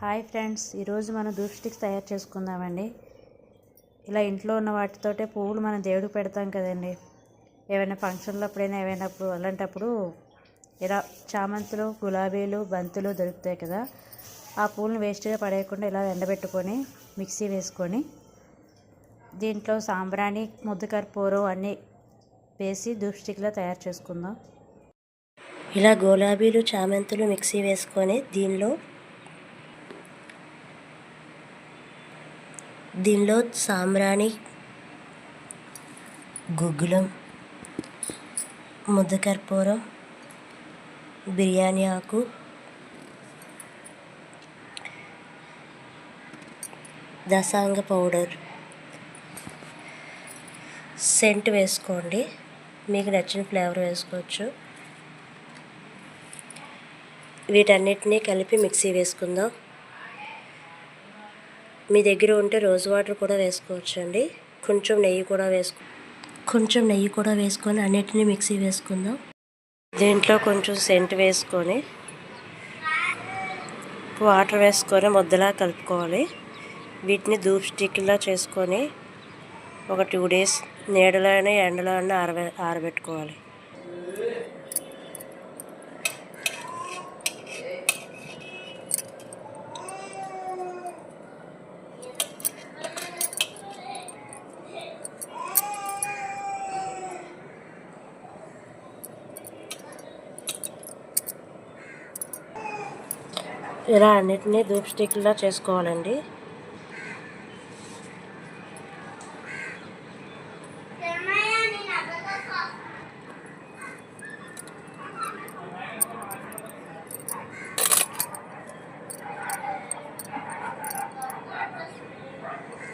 Hi friends ఈరోజు మనం dhoop sticks తయారు చేసుకుందామండి. ఇలా ఇంట్లో ఉన్న వాటితోటే పువ్వులు మనం దేవుడికి పెడతాం కదండి. ఏమైనా ఫంక్షన్లో అప్పుడైనా ఏమైనా అలాంటప్పుడు ఇలా చామంతులు గులాబీలు బంతులు దొరుకుతాయి కదా. ఆ పూలను వేస్ట్గా పడేయకుండా ఇలా ఎండబెట్టుకొని మిక్సీ వేసుకొని దీంట్లో సాంబ్రాణి ముద్దు కర్పూరం అన్నీ వేసి ధూప్ స్టిక్లా తయారు చేసుకుందాం. ఇలా గులాబీలు చామంతులు మిక్సీ వేసుకొని దీనిలో దీనిలో సాంబ్రాణి గుగ్గులం ముద్దకర్పూరం బిర్యానీ ఆకు దసాంగ పౌడర్. సెంట్ వేసుకోండి. మీకు నచ్చిన ఫ్లేవర్ వేసుకోవచ్చు. వీటన్నిటినీ కలిపి మిక్సీ వేసుకుందాం. మీ దగ్గర ఉంటే రోజ్ వాటర్ కూడా వేసుకోవచ్చు అండి కొంచెం నెయ్యి కూడా వేసుకో కొంచెం నెయ్యి కూడా వేసుకొని అన్నిటినీ మిక్సీ వేసుకుందాం. దీంట్లో కొంచెం సెంట్ వేసుకొని వాటర్ వేసుకొని ముద్దలా కలుపుకోవాలి. వీటిని ధూప్ స్టిక్లా చేసుకొని ఒక టూ డేస్ నీడలో అయినా ఎండలో అయినా ఆరబె ఆరబెట్టుకోవాలి. ఇలా అన్నిటినీ ధూప్ స్టిక్లా చేసుకోవాలండి.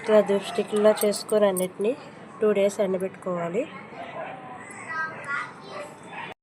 ఇలా ధూప్ స్టిక్లా చేసుకొని అన్నిటినీ టూ డేస్ ఎండబెట్టుకోవాలి.